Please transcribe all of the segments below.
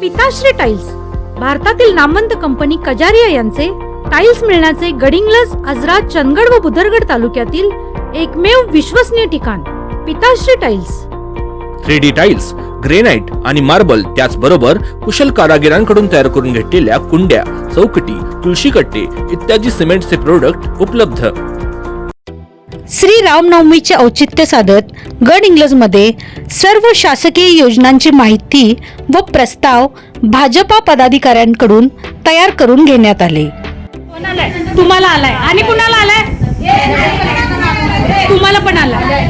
पिताश्री टाइल्स भारतातील नामवंत कंपनी कजारिया यांचे टाइल्स मिळण्याचे गडिंगलज आजरा चंदगड व बुधरगड तालुक्यातील एकमेव विश्वसनीय ठिकाण Pitashri tiles three D tiles granite आणि मार्बल त्याचबरोबर कुशल कारागिरांकडून तयार करून घेतलेल्या कुंड्या चौकटी तुळशी कट्टे इत्यादी सिमेंटचे प्रोडक्ट उपलब्ध. श्री रामनवमीचे औचित्य साधत गड इंग्लजमध्ये सर्व शासकीय योजनांची माहिती व प्रस्ताव भाजपा पदाधिकाऱ्यांकडून तयार करून घेण्यात आले. तुम्हाला आलाय. आणि कुणाला आलाय? तुम्हाला पण आलाय.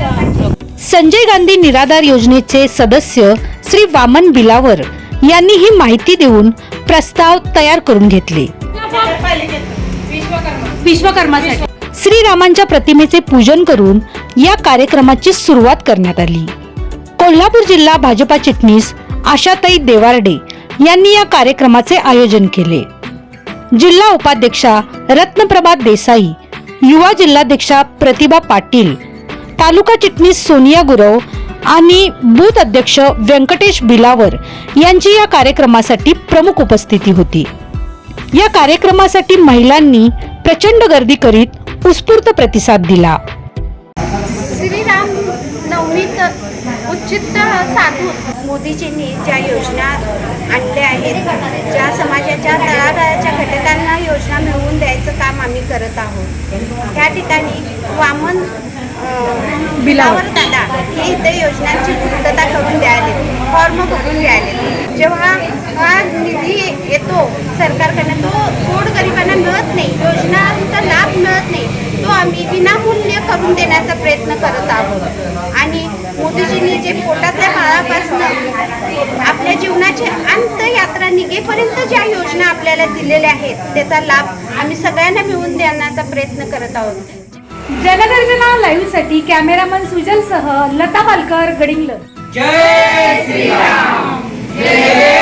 संजय गांधी निराधार योजनेचे सदस्य श्री वामन बिलावर यांनी ही माहिती देऊन प्रस्ताव तयार करून घेतले. विश्वकर्मासाठी. श्रीरामांच्या प्रतिमेचे पूजन करून या कार्यक्रमाची सुरुवात करण्यात आली. कोल्हापूर जिल्हा भाजपा चिटणीस आशाताई देवारडे यांनी या कार्यक्रमाचे आयोजन केले. जिल्हा उपाध्यक्षा रत्नप्रभा देसाई युवा जिल्हाध्यक्षा प्रतिभा पाटील तालुका चिटणीस सोनिया गुरव आणि बूथ अध्यक्ष व्यंकटेश बिलावर यांची या कार्यक्रमासाठी प्रमुख उपस्थिती होती. या कार्यक्रमासाठी महिलांनी प्रचंड गर्दी करीत उत्स्फूर्त प्रतिसाद दिला. श्रीराम नवमीच उच्चित साधून मोदीजींनी ज्या योजना आणल्या आहेत ज्या समाजाच्या तळागाळाच्या घटकांना योजना मिळवून द्यायचं काम आम्ही करत आहोत. त्या ठिकाणी वामन बिलावर दादा हे इथे योजनांची पूर्तता करून द्यायले फॉर्म भरून द्यायला जेव्हा हा निधी येतो. सरकारकडनं तो गोरगरिबांना मिळत नाही. योजनांचा लाभ मिळत नाही. तो आम्ही विनामूल्य करून देण्याचा प्रयत्न करत आहोत. आणि मोदीजींनी जे पोटातल्या बाळापासून आपल्या जीवनाची अंतयात्रा निघेपर्यंत ज्या योजना आपल्याला दिलेल्या आहेत त्याचा लाभ आम्ही सगळ्यांना मिळवून देण्याचा प्रयत्न करत आहोत. जनगर्जना लाईव्हसाठी कॅमेरामन सुजल सह लता पालकर गडिंग्लज. जय श्रीराम. जय